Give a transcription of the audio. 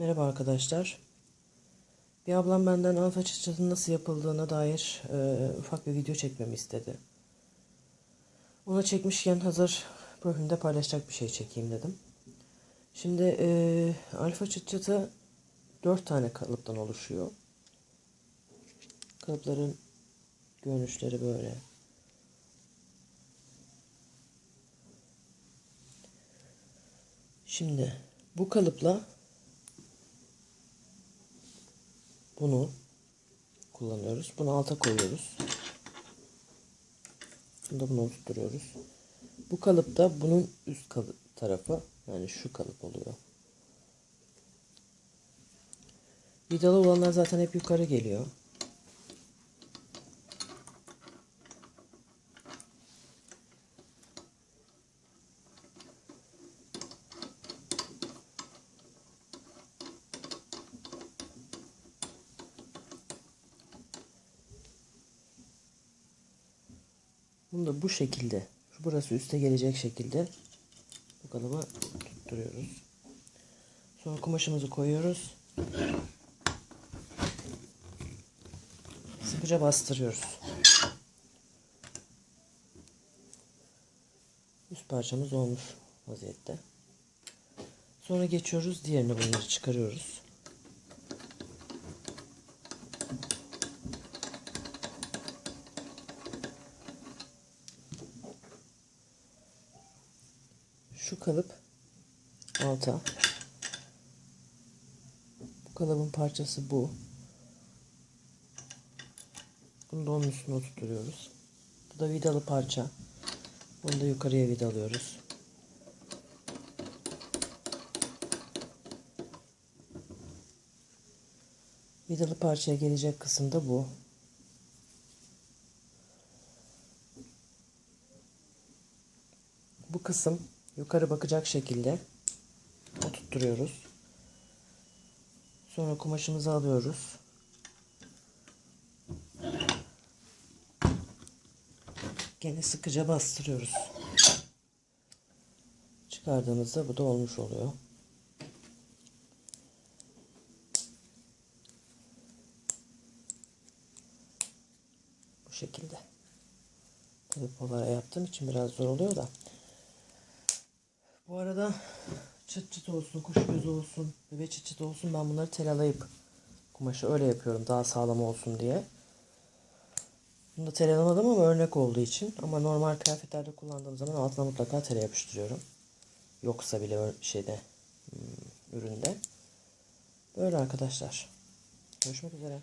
Merhaba arkadaşlar. Bir ablam benden alfa çıtçatının nasıl yapıldığına dair e, ufak bir video çekmemi istedi. Ona çekmişken hazır profilimde paylaşacak bir şey çekeyim dedim. Şimdi e, alfa çıtçatı 4 tane kalıptan oluşuyor. Kalıpların görünüşleri böyle. Şimdi bu kalıpla bunu kullanıyoruz. Bunu alta koyuyoruz. Bunu da buna oturtuyoruz. Bu kalıpta bunun üst kalıp tarafı yani şu kalıp oluyor. Vidalı olanlar zaten hep yukarı geliyor. Bunu da bu şekilde, burası üste gelecek şekilde bu kalıba tutturuyoruz. Sonra kumaşımızı koyuyoruz. Sıkıca bastırıyoruz. Üst parçamız olmuş vaziyette. Sonra geçiyoruz diğerini bunları çıkarıyoruz. Şu kalıp alta. Bu kalıbın parçası bu. Bunu da onun üstüne oturtuyoruz. Bu da vidalı parça. Bunu da yukarıya vidalıyoruz. Vidalı parçaya gelecek kısım da bu. Bu kısım yukarı bakacak şekilde oturtturuyoruz. Sonra kumaşımızı alıyoruz. Gene sıkıca bastırıyoruz. Çıkardığımızda bu da olmuş oluyor. Bu şekilde. Tabii polara yaptığım için biraz zor oluyor da. Bu arada çıt çıt olsun, kuş gözü olsun, bebe çıt çıt olsun ben bunları telalayıp kumaşı öyle yapıyorum daha sağlam olsun diye. Bunu da telelamadım ama örnek olduğu için. Ama normal kıyafetlerde kullandığım zaman altına mutlaka tele yapıştırıyorum. Yoksa bile şeyde hmm, üründe. Böyle arkadaşlar. Görüşmek üzere.